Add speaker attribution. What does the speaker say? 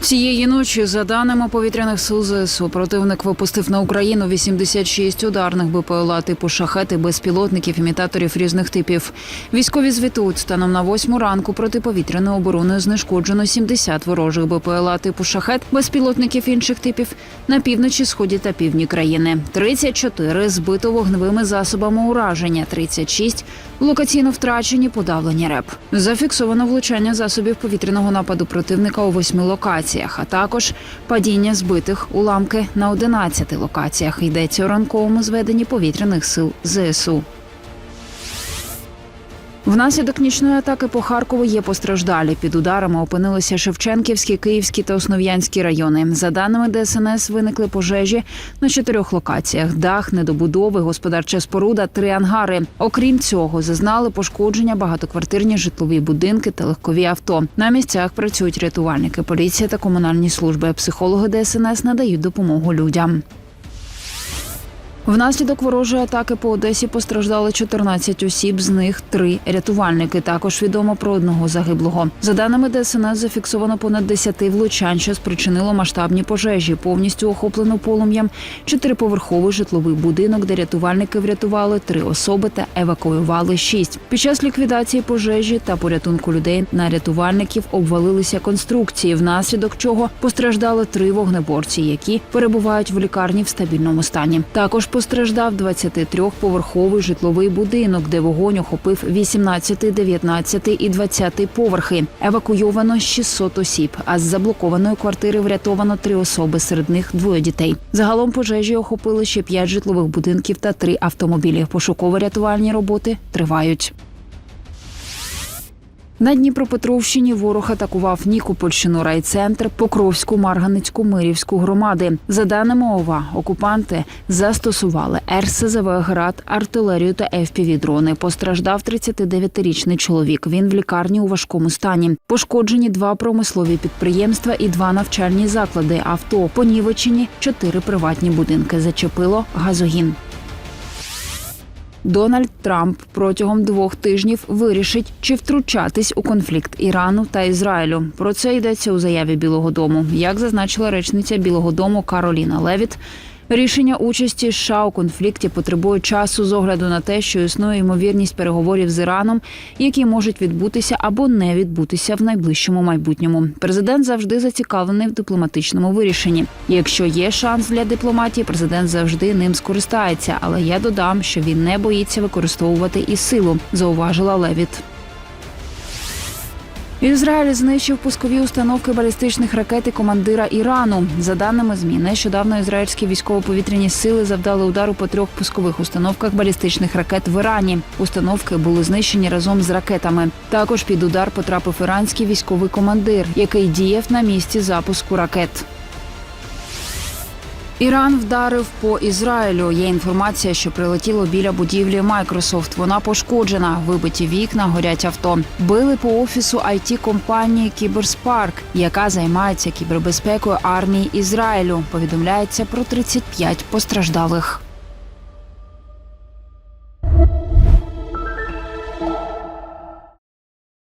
Speaker 1: Цієї ночі, за даними повітряних сил ЗСУ, противник випустив на Україну 86 ударних БПЛА типу шахети безпілотників, імітаторів різних типів. Військові звітують, станом на восьму ранку протиповітряною обороною знешкоджено 70 ворожих БПЛА типу шахет, безпілотників інших типів на півночі, сході та півдні країни. 34 збито вогневими засобами ураження, 36 локаційно втрачені, подавлені РЕП. Зафіксовано влучання засобів повітряного нападу противника у восьми локаціях, а також падіння збитих уламки на 11 локаціях. Йдеться у ранковому зведенні повітряних сил ЗСУ. Внаслідок нічної атаки по Харкову є постраждалі. Під ударами опинилися Шевченківські, Київські та Основ'янські райони. За даними ДСНС, виникли пожежі на чотирьох локаціях: дах, недобудови, господарча споруда, три ангари. Окрім цього, зазнали пошкодження багатоквартирні житлові будинки та легкові авто. На місцях працюють рятувальники, поліція та комунальні служби. Психологи ДСНС надають допомогу людям. Внаслідок ворожої атаки по Одесі постраждали 14 осіб, з них три рятувальники. Також відомо про одного загиблого. За даними ДСНС, зафіксовано понад 10 влучань, що спричинило масштабні пожежі. Повністю охоплено полум'ям чотириповерховий житловий будинок, де рятувальники врятували три особи та евакуювали шість. Під час ліквідації пожежі та порятунку людей на рятувальників обвалилися конструкції, внаслідок чого постраждали три вогнеборці, які перебувають в лікарні в стабільному стані. Також постраждав 23-поверховий житловий будинок, де вогонь охопив 18, 19 і 20 поверхи. Евакуйовано 600 осіб. А з заблокованої квартири врятовано три особи, серед них двоє дітей. Загалом пожежі охопили ще п'ять житлових будинків та три автомобілі. Пошуково-рятувальні роботи тривають. На Дніпропетровщині ворог атакував Нікопольщину, райцентр, Покровську, Марганецьку, Мирівську громади. За даними ОВА, окупанти застосували РСЗВ «Град», артилерію та ФПВ-дрони. Постраждав 39-річний чоловік. Він в лікарні у важкому стані. Пошкоджені два промислові підприємства і два навчальні заклади. Авто понівечені, чотири приватні будинки. Зачепило газогін. Дональд Трамп протягом двох тижнів вирішить, чи втручатись у конфлікт Ірану та Ізраїлю. Про це йдеться у заяві Білого Дому. Як зазначила речниця Білого Дому Кароліна Левіт, рішення участі США у конфлікті потребує часу з огляду на те, що існує ймовірність переговорів з Іраном, які можуть відбутися або не відбутися в найближчому майбутньому. Президент завжди зацікавлений в дипломатичному вирішенні. Якщо є шанс для дипломатії, президент завжди ним скористається. Але я додам, що він не боїться використовувати і силу, зауважила Левіт. Ізраїль знищив пускові установки балістичних ракет і командира Ірану. За даними ЗМІ, нещодавно ізраїльські військово-повітряні сили завдали удару по трьох пускових установках балістичних ракет в Ірані. Установки були знищені разом з ракетами. Також під удар потрапив іранський військовий командир, який діяв на місці запуску ракет. Іран вдарив по Ізраїлю. Є інформація, що прилетіло біля будівлі Майкрософт. Вона пошкоджена, вибиті вікна, горять авто. Били по офісу it компанії Кіберспарк, яка займається кібербезпекою армії Ізраїлю. Повідомляється про 35 постраждалих.